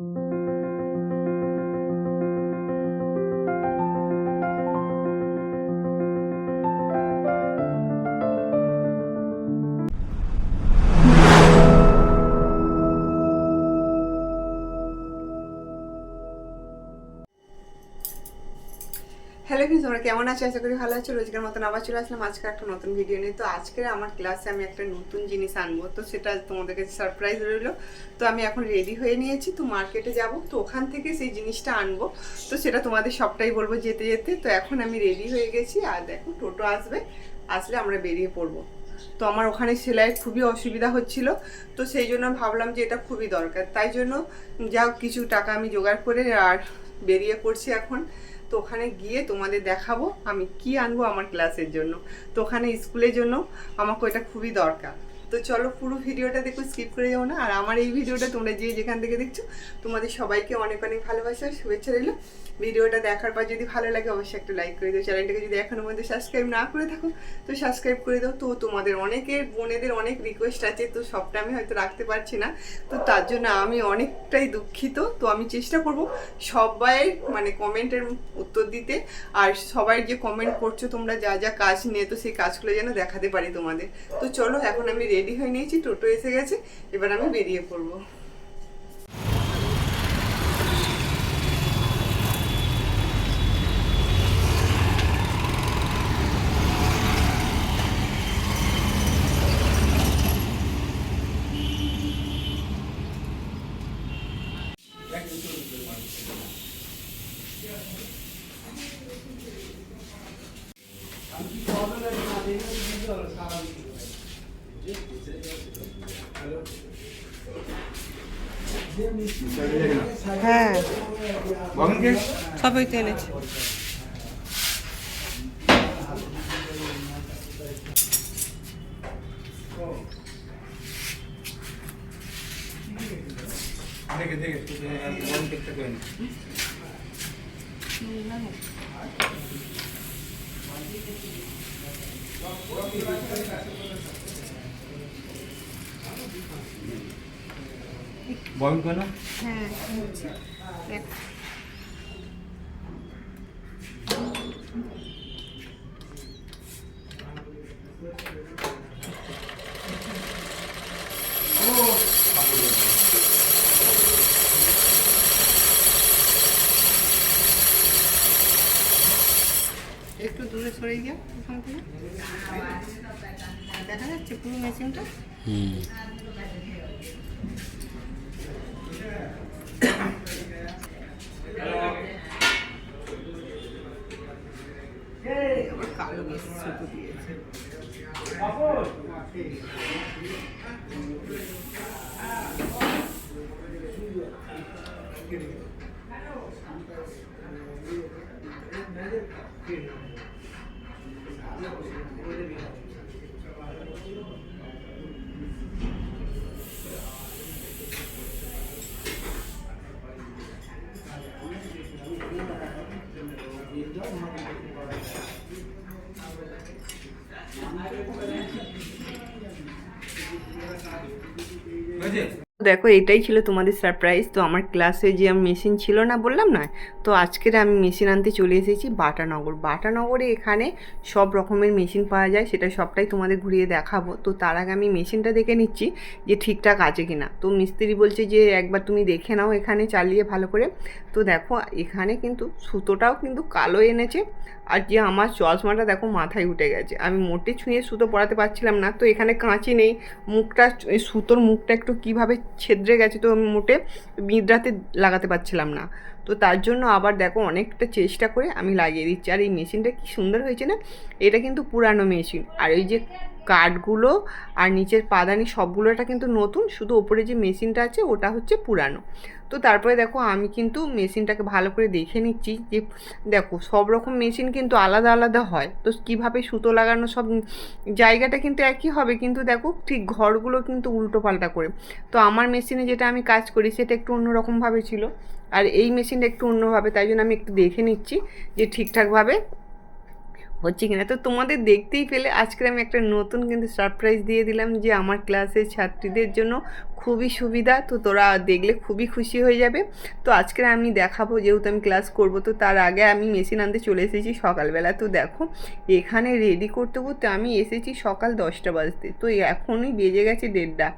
thank you কেমন আছো? আশা করি ভালো আছো। রোজকার মতন আবার চলে আসলাম আজকে একটা নতুন ভিডিও নিয়ে। তো আজকে আমার ক্লাসে আমি একটা নতুন জিনিস আনব। তো সেটা তোমাদের কাছে সারপ্রাইজ রইল। তো আমি এখন রেডি হয়ে নিয়েছি। তো মার্কেটে যাব। তো ওখান থেকে সেই জিনিসটা আনব। তো সেটা তোমাদের সবটাই বলব যেতে যেতে। তো এখন আমি রেডি হয়ে গেছি। আর দেখো, টোটো আসবে। আসলে আমরা বেরিয়ে পড়ব। তো আমার ওখানে সেলাইয়ের খুবই অসুবিধা হচ্ছিল। তো সেই জন্য ভাবলাম যে এটা খুবই দরকার। তাই জন্য যা কিছু টাকা আমি জোগাড় করে আর বেরিয়ে পড়ছি এখন। তো ওখানে গিয়ে তোমাদের দেখাবো আমি কি আনব আমার ক্লাসের জন্য। তো ওখানে স্কুলের জন্য আমাকে ওটা খুবই দরকার। তো চলো পুরো ভিডিওটা দেখো স্কিপ করে যাও না। আর আমার এই ভিডিওটা তোমরা যে যেখান থেকে দেখছ, তোমাদের সবাইকে অনেক অনেক ভালোবাসা শুভেচ্ছা রইল। ভিডিওটা দেখার পর যদি ভালো লাগে, অবশ্যই একটা লাইক করে দিও। চ্যানেলটাকে যদি এখনও মধ্যে সাবস্ক্রাইব না করে থাকো, তো সাবস্ক্রাইব করে দাও। তো তোমাদের অনেকের বোনেদের অনেক রিকোয়েস্ট আছে, তো সবটা আমি হয়তো রাখতে পারছি না। তো তার জন্য আমি অনেকটাই দুঃখিত। তো আমি চেষ্টা করব সবাই মানে কমেন্টের উত্তর দিতে। আর সবাই যে কমেন্ট করছ, তোমরা যা যা কাজ নিয়ে, তো সেই কাজগুলো যেন দেখাতে পারি তোমাদের। তো চলো, এখন আমি রেডি হয়ে নিয়েছি টোটো এসে গেছে এবার আমি বেরিয়ে পড়ব হ্যাঁ বামনকে সবাই তো এনেছে। দেখে দেখে বামনকে একটা করে নে। বয়ন কেন? হ্যাঁ হচ্ছে দেখ একটু দূরে সরে গিয়ে ওখান থেকে দেখা যাচ্ছে পুরো মেশিনটা আবার কালো বেশ ছোট দিয়েছে বুঝেছে দেখো, এটাই ছিল তোমাদের সারপ্রাইজ তো আমার ক্লাসে যে আমি মেশিন ছিল না বললাম না, তো আজকের আমি মেশিন আনতে চলে এসেছি বাটানগর বাটানগরে এখানে সব রকমের মেশিন পাওয়া যায়, সেটা সবটাই তোমাদের ঘুরিয়ে দেখাবো। তো তার আগে আমি মেশিনটা দেখে নিচ্ছি যে ঠিকঠাক আছে কি না তো মিস্ত্রি বলছে যে, একবার তুমি দেখে নাও এখানে চালিয়ে ভালো করে। তো দেখো, এখানে কিন্তু সুতোটাও কিন্তু কালো এনেছে। আর যে আমার চশমাটা দেখো মাথায় উঠে গেছে। আমি মোটে ছুঁয়ে সুতো পরাতে পারছিলাম না, তো এখানে কাঁচি নেই। মুখটা সুতোর মুখটা একটু কীভাবে ছেদ্রে গেছে তো আমি মোটে বিদ্রাতে লাগাতে পারছিলাম না। তো তার জন্য আবার দেখো অনেকটা চেষ্টা করে আমি লাগিয়ে দিচ্ছি। আর এই মেশিনটা কি সুন্দর হয়েছে না, এটা কিন্তু পুরানো মেশিন। আর এই যে কাঠগুলো আর নিচের পাদানি সবগুলোটা কিন্তু নতুন, শুধু ওপরে যে মেশিনটা আছে ওটা হচ্ছে পুরানো। তো তারপরে দেখো আমি কিন্তু মেশিনটাকে ভালো করে দেখে নিচ্ছি যে, দেখো সব রকম মেশিন কিন্তু আলাদা আলাদা হয়। তো কীভাবে সুতো লাগানো সব জায়গাটা কিন্তু একই হবে, কিন্তু দেখো ঠিক ঘরগুলো কিন্তু উল্টো পাল্টা করে। তো আমার মেশিনে যেটা আমি কাজ করি সেটা একটু অন্যরকমভাবে ছিল। আর এই মেশিনটা একটু অন্যভাবে, তাই জন্য আমি একটু দেখে নিচ্ছি যে ঠিকঠাকভাবে হচ্ছে কিনা? তো তোমাদের দেখতেই পেলে আজকে আমি একটা নতুন কিন্তু সারপ্রাইজ দিয়ে দিলাম যে আমার ক্লাসের ছাত্রীদের জন্য খুবই সুবিধা, তো তোরা দেখলে খুবই খুশি হয়ে যাবে। তো আজকে আমি দেখাবো, যেহেতু আমি ক্লাস করব, তো তার আগে আমি মেশিন আনতে চলে এসেছি সকালবেলা। তো দেখো, এখানে রেডি করতে করতে আমি এসেছি সকাল দশটা বাজতে। তো এখনই বেজে গেছে দেড়টা।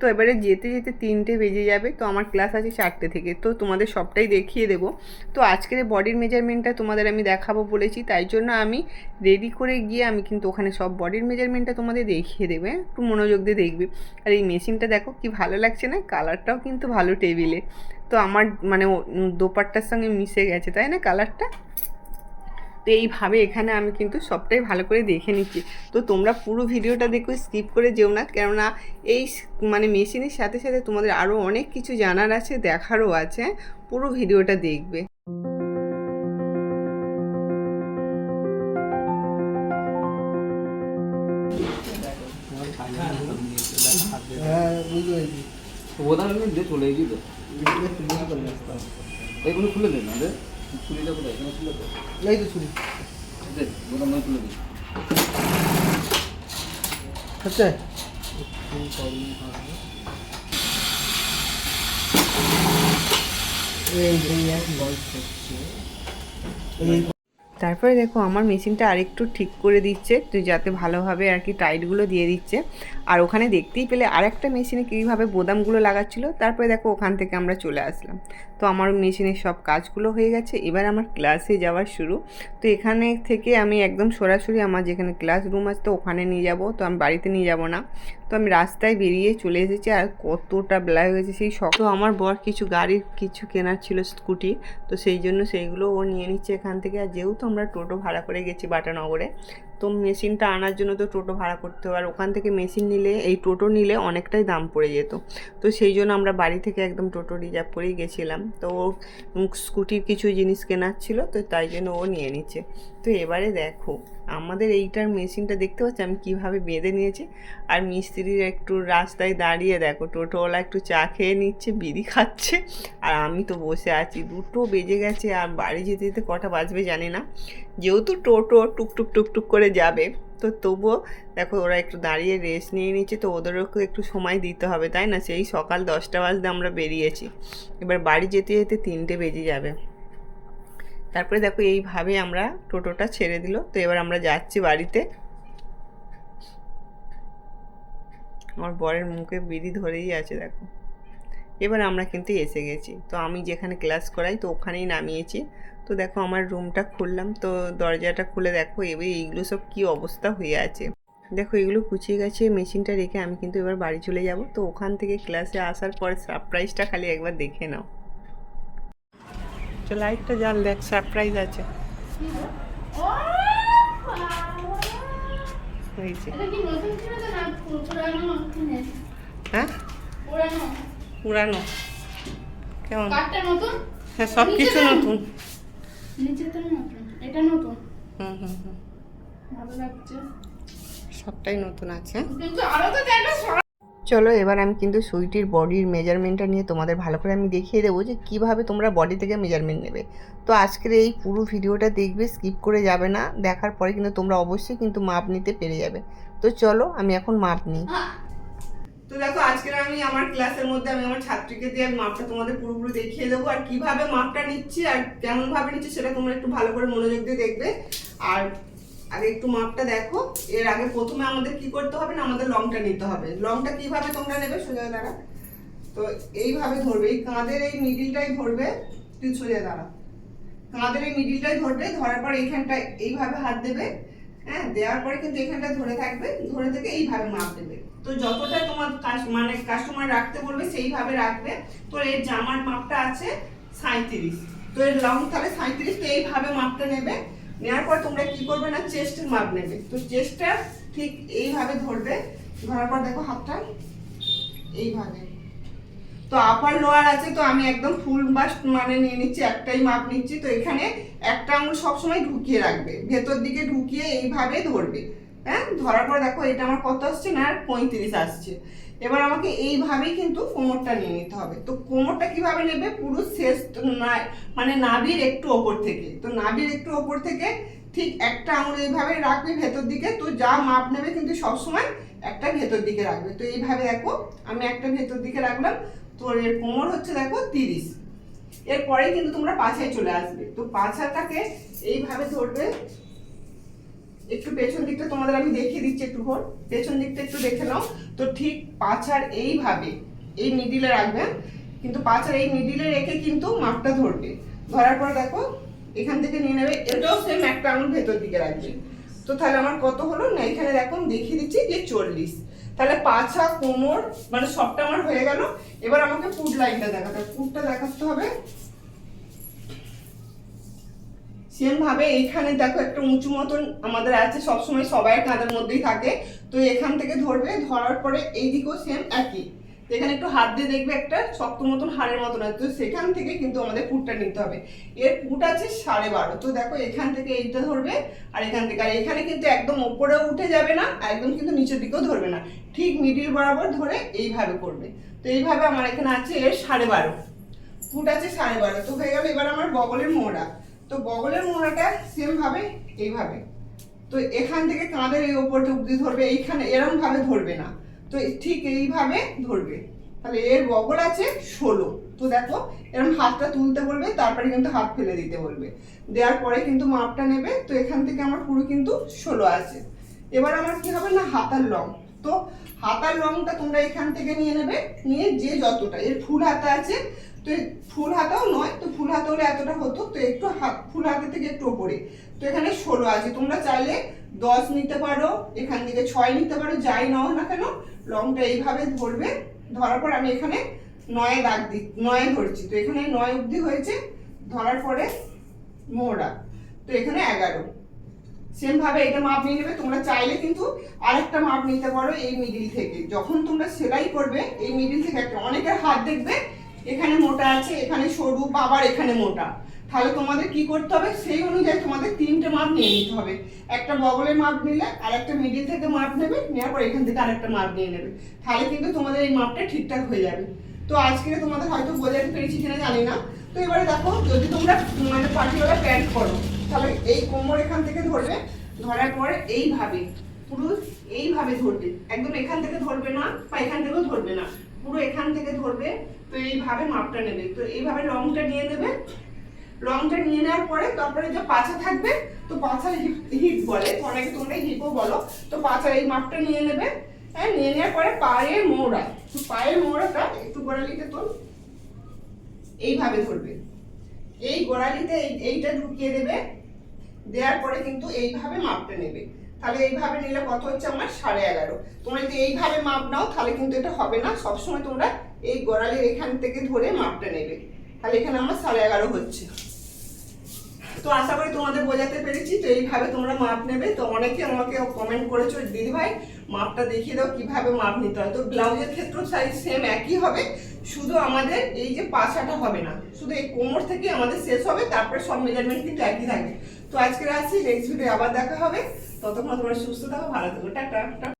তো এবারে যেতে যেতে তিনটে বেজে যাবে, তো আমার ক্লাস আছে চারটে থেকে। তো তোমাদের সবটাই দেখিয়ে দেবো। তো আজকের বডির মেজারমেন্টটা তোমাদের আমি দেখাবো বলেছি, তাই জন্য আমি রেডি করে গিয়ে আমি কিন্তু ওখানে সব বডির মেজারমেন্টটা তোমাদের দেখিয়ে দেবে হ্যাঁ? একটু মনোযোগ দিয়ে দেখবে। আর এই মেশিনটা দেখো কি ভালো লাগছে না কালারটাও কিন্তু ভালো টেবিলে তো আমার মানে দোপাট্টার সঙ্গে মিশে গেছে, তাই না কালারটা তো এইভাবে এখানে আমি কিন্তু সবটাই ভালো করে দেখে নিচ্ছি। তো তোমরা পুরো ভিডিওটা দেখো স্কিপ করে যেও না, কেননা এই মানে মেশিনের সাথে সাথে তোমাদের আরও অনেক কিছু জানার আছে, দেখারও আছে, পুরো ভিডিওটা দেখবে। বোতাম এমনি দিয়ে চলে গেছি তো এইগুলো খুলে দেন না রে ছুরিটা কোথায় এখানে ছিল তো এই তো ছুরি দে বোতাম নয় খুলে দিই হচ্ছে এই যে এই এক বল করছে এই তারপরে দেখো আমার মেশিনটা আরেকটু ঠিক করে দিচ্ছে, তো যাতে ভালোভাবে আর কি টাইটগুলো দিয়ে দিচ্ছে। আর ওখানে দেখতেই পেলে আরেকটা মেশিনে কীভাবে বোদামগুলো লাগাচ্ছিলো, তারপরে দেখো ওখান থেকে আমরা চলে আসলাম। তো আমার মেশিনের সব কাজগুলো হয়ে গেছে। এবার আমার ক্লাসে যাওয়ার শুরু। তো এখানে থেকে আমি একদম সরাসরি আমার যেখানে ক্লাস রুম আছে, তো ওখানে নিয়ে যাব। তো আমি বাড়িতে নিয়ে যাব না। তো আমি রাস্তায় বেরিয়ে চলে এসেছি আর কতটা বেলা হয়ে গেছে সেই শখ। তো আমার বর কিছু গাড়ির কিছু কেনার ছিল স্কুটি তো সেই জন্য সেইগুলো ও নিয়ে নিচ্ছে এখান থেকে। আর যেহেতু আমরা টোটো ভাড়া করে গেছি বাটানগরে তো মেশিনটা আনার জন্য তো টোটো ভাড়া করতে হবে। আর ওখান থেকে মেশিন নিলে, এই টোটো নিলে অনেকটাই দাম পড়ে যেত। তো সেই জন্য আমরা বাড়ি থেকে একদম টোটো রিজার্ভ করেই গেছিলাম। তো ও স্কুটির কিছু জিনিস কেনার ছিল, তো তাই জন্য ও নিয়ে নিচ্ছে। তো এবারে দেখো আমাদের এইটার মেশিনটা দেখতে পাচ্ছি? আমি কীভাবে বেঁধে নিয়েছি? আর মিস্ত্রির একটু রাস্তায় দাঁড়িয়ে দেখো, টোটোওয়ালা একটু চা খেয়ে নিচ্ছে, বিড়ি খাচ্ছে। আর আমি তো বসে আছি। দুটো বেজে গেছে, আর বাড়ি যেতে যেতে কটা বাজবে জানি না। যেহেতু টোটো টুকটুক টুকটুক করে যাবে, তো তবুও দেখো ওরা একটু দাঁড়িয়ে রেস্ট নিয়ে নিচ্ছে, তো ওদেরও একটু সময় দিতে হবে, তাই না? সেই সকাল দশটা বাজতে আমরা বেরিয়েছি। এবার বাড়ি যেতে যেতে তিনটে বেজে যাবে। তারপরে দেখো এইভাবে আমরা টোটোটা ছেড়ে দিল। তো এবার আমরা যাচ্ছি বাড়িতে। আমার বরের মুখে বিড়ি ধরেই আছে, দেখো। এবার আমরা কিন্তু এসে গেছি। তো আমি যেখানে ক্লাস করাই, তো ওখানেই নামিয়েছি। তো দেখো আমার রুমটা খুললাম, তো দরজাটা খুলে দেখো, এবার এইগুলো সব কি অবস্থা হয়ে আছে। দেখো এগুলো কুচিয়ে গেছে মেশিনটা রেখে আমি কিন্তু এবার বাড়ি চলে যাব। তো ওখান থেকে ক্লাসে আসার পরে সারপ্রাইজটা খালি একবার দেখে নাও। তো লাইটটা জ্বাল দেখ সারপ্রাইজ আছে। হ্যাঁ? পুরানো। কেমন? হ্যাঁ সব কিছু নতুন। সবটাই নতুন আছে? কিন্তু আরও তো চলো, এবার আমি কিন্তু সুইটির বডির মেজারমেন্টটা নিয়ে তোমাদের ভালো করে আমি দেখিয়ে দেবো যে কীভাবে তোমরা বডি থেকে মেজারমেন্ট নেবে। তো আজকের এই পুরো ভিডিওটা দেখবে স্কিপ করে যাবে না, দেখার পরে কিন্তু তোমরা অবশ্যই কিন্তু মাপ নিতে পেরে যাবে। তো চলো, আমি এখন মাপ নিই। তো দেখো, আজকের আমি আমার ক্লাসের মধ্যে আমি আমার ছাত্রীকে দিয়ে মাপটা তোমাদের পুরোপুরি দেখিয়ে দেবো, আর কীভাবে মাপটা নিচ্ছি আর কেমন ভাবে নিচ্ছি সেটা তোমরা একটু ভালো করে মনোযোগ দিয়ে দেখবে। আর আগে একটু মাপটা দেখো। এর আগে প্রথমে আমাদের কি করতে হবে না, আমাদের লংটা নিতে হবে। লংটা কীভাবে তোমরা নেবে সোজা দাঁড়া। তো এইভাবে ধরবে। এই কাঁধের এই মিডিলটাই ধরবে, তুই সোজা দাঁড়া। কাঁধের এই মিডিলটাই ধরবে, ধরার পর এইখানটা এইভাবে হাত দেবে। হ্যাঁ দেওয়ার পরে কিন্তু এখানটা ধরে থাকবে, ধরে থেকে এইভাবে মাপ দেবে। তো যতটা তোমার মানে কাস্টমার রাখতে বলবে, সেইভাবে রাখবে। তো এর জামার মাপটা আছে সাঁত্রিশ তো এর লং তাহলে সাঁত্রিশ তো এইভাবে মাপটা নেবে। নেওয়ার পর তোমরা কি করবে না, চেস্টের মাপ নেবে। তো চেস্টটা ঠিক এইভাবে ধরবে, ধরার পর দেখো হাতটা এইভাবে। তো আপার লোয়ার আছে, তো আমি একদম ফুল বাস মানে নিয়ে নিচ্ছি, একটাই মাপ নিচ্ছি। তো এখানে একটা আঙুল সবসময় ঢুকিয়ে রাখবে, ভেতর দিকে ঢুকিয়ে এইভাবে ধরবে। হ্যাঁ ধরার পর দেখো, এটা আমার কত আসছে না, আর পঁয়ত্রিশ আসছে। এবার আমাকে এইভাবেই কিন্তু কোমরটা নিয়ে নিতে হবে। তো কোমরটা কীভাবে নেবে? পুরো শেষ মানে নাভির একটু ওপর থেকে। তো নাভির একটু ওপর থেকে ঠিক একটা আঙুল এইভাবে রাখবে ভেতর দিকে। তো যা মাপ নেবে কিন্তু সবসময় একটা ভেতর দিকে রাখবে। তো এইভাবে দেখো, আমি একটা ভেতর দিকে রাখলাম। তোর এর কোমর হচ্ছে দেখো তিরিশ। এরপরে কিন্তু তোমরা পাছায় চলে আসবে। তো পাছাটাকে এইভাবে ধরবে একটু পেছন দিকটা তোমাদের আমি দেখিয়ে দিচ্ছি একটু ঘর। পেছন দিকটা একটু দেখে নাও। তো ঠিক পাছার এইভাবে এই মিডিলে রাখবেন কিন্তু পাছার এই মিডিলে রেখে কিন্তু মাপটা ধরবে। ধরার পর দেখো, এখান থেকে নিয়ে নেবে। এটাও সেম একটা আঙুল ভেতর দিকে রাখবে। তো তাহলে আমার কত হলো? না, এখানে দেখো দেখিয়ে দিচ্ছি যে চল্লিশ। তাহলে পাছা কোমর মানে সবটা আমার হয়ে গেল। এবার আমাকে ফুড লাইনটা দেখাতে হবে। ফুডটা দেখাতে হবে সেম ভাবে এইখানে দেখো একটা উঁচু মতন আমাদের আছে, সবসময় সবাই কাঁধের মধ্যেই থাকে। তো এখান থেকে ধরবে, ধরার পরে এই দিকেও সেম একই। এখানে একটু হাত দিয়ে দেখবে একটা শক্ত মতন হাড়ের মতন আছে। তো সেখান থেকে কিন্তু আমাদের পুটটা নিতে হবে। এর পুট আছে সাড়ে বারো। তো দেখো এখান থেকে এইটা ধরবে আর এখান থেকে। আর এখানে কিন্তু একদম ওপরেও উঠে যাবে না, একদম কিন্তু নিচের দিকেও ধরবে না। ঠিক মিডিল বরাবর ধরে এইভাবে করবে। তো এইভাবে আমার এখানে আছে এর সাড়ে বারো। ফুট আছে সাড়ে বারো। তো হয়ে গেল এবার আমার বগলের মোড়া। তো বগলের মোড়াটা সেম ভাবে, এইভাবে। তো এখান থেকে কাঁধের এই ওপরটা অব্দি ধরবে, এইখানে এরম ভাবে ধরবে না। তো ঠিক এইভাবে ধরবে। তাহলে এর বগল আছে ষোলো। তো দেখো, এরম হাতটা তুলতে বলবে, তারপরে কিন্তু হাত ফেলে দিতে বলবে। দেওয়ার পরে কিন্তু মাপটা নেবে, তো এখান থেকে আমার পুরো কিন্তু ষোলো আছে। এবার আমার কি হবে না, হাতার লং। তো হাতার লংটা তোমরা এখান থেকে নিয়ে নেবে, নিয়ে যে যতটা, এর ফুল হাতা আছে তো ফুল হাতাও নয়, তো ফুল হাতা হলে এতটা হতো, তো একটু হাত, ফুল হাতে থেকে একটু ওপরে। তো এখানে ষোলো আছে, তোমরা চাইলে দশ নিতে পারো, এখান থেকে ছয় নিতে পারো, যাই নাও না কেন লংটা এইভাবে ধরবে, ধরার পর আমি এখানে নয়ে দাগ দি, নয়ে ধরছি। তো এখানে নয় অবধি হয়েছে, ধরার পরে মোড়া তো এখানে এগারো। সেম ভাবে এটা মাপ নিয়ে নেবে, তোমরা চাইলে কিন্তু আরেকটা মাপ নিতে পারো এই মিডিল থেকে। যখন তোমরা সেলাই করবে, এই মিডিল থেকে একটা, অনেকের হাত দেখবে এখানে মোটা আছে, এখানে সরু, বাবার এখানে মোটা। তাহলে তোমাদের কি করতে হবে? সেই অনুযায়ী তোমাদের তিনটে মাপ নিয়ে নিতে হবে। একটা বগলের মাপ নিলে আর একটা মিডিল থেকে মাপ নেবে, নেওয়ার পর এখান থেকে আরেকটা মাপ নিয়ে নেবে। তাহলে কিন্তু তোমাদের এই মাপটা ঠিকঠাক হয়ে যাবে। তো আজকে তোমাদের হয়তো বোঝাতে পেরেছি কিনা জানি না। তো এবারে দেখো, যদি তোমরা মানে পাটিওয়ালা প্যান্ট করো, তাহলে এই কোমর এখান থেকে ধরবে, ধরার পরে এইভাবে পুরো এইভাবে ধরবে। একদম এখান থেকে ধরবে না বা এখান থেকেও ধরবে না। পুরো এখান থেকে ধরবে তো এইভাবে মাপটা নেবে। তো এইভাবে লংটা নিয়ে নেবে। লংটা নিয়ে নেওয়ার পরে তারপরে যে পাছা থাকবে, তো হিপ হিপ বলে। অনেকে তোমরা হিপও বলো। তো পাছার এই মাপটা নিয়ে নেবে। হ্যাঁ নিয়ে নেওয়ার পরে পায়ের মোড়া। তো পায়ের মোড়াটা একটু গোড়ালিতে তোল। এইভাবে ধরবে। এই গোড়ালিতে এই- এইটা ঢুকিয়ে দেবে। দেওয়ার পরে কিন্তু এইভাবে মাপটা নেবে। তাহলে এইভাবে নিলে কত হচ্ছে আমার? সাড়ে এগারো। তোমরা যদি এইভাবে মাপ নাও, তাহলে কিন্তু এটা হবে না। সবসময় তোমরা এই গোড়ালির এখান থেকে ধরে মাপটা নেবে। তাহলে এখানে আমার সাড়ে এগারো হচ্ছে। তো আশা করি তোমাদের বোঝাতে পেরেছি, তো এইভাবে তোমরা মাপ নেবে। তো অনেকে আমাকে কমেন্ট করেছ দিদি ভাই মাপটা দেখিয়ে দাও, কীভাবে মাপ নিতে হয়? তো ব্লাউজের ক্ষেত্রেও সাইজ সেম একই হবে, শুধু আমাদের এই যে পাশাটা হবে না। শুধু এই কোমর থেকে আমাদের শেষ হবে, তারপরে সব মেজারমেন্ট কিন্তু একই থাকবে। তো আজকে আসছি নেক্সট ভিডিও আবার দেখা হবে। ততক্ষণ তোমরা সুস্থ থাকো, ভালো থাকো টাটা।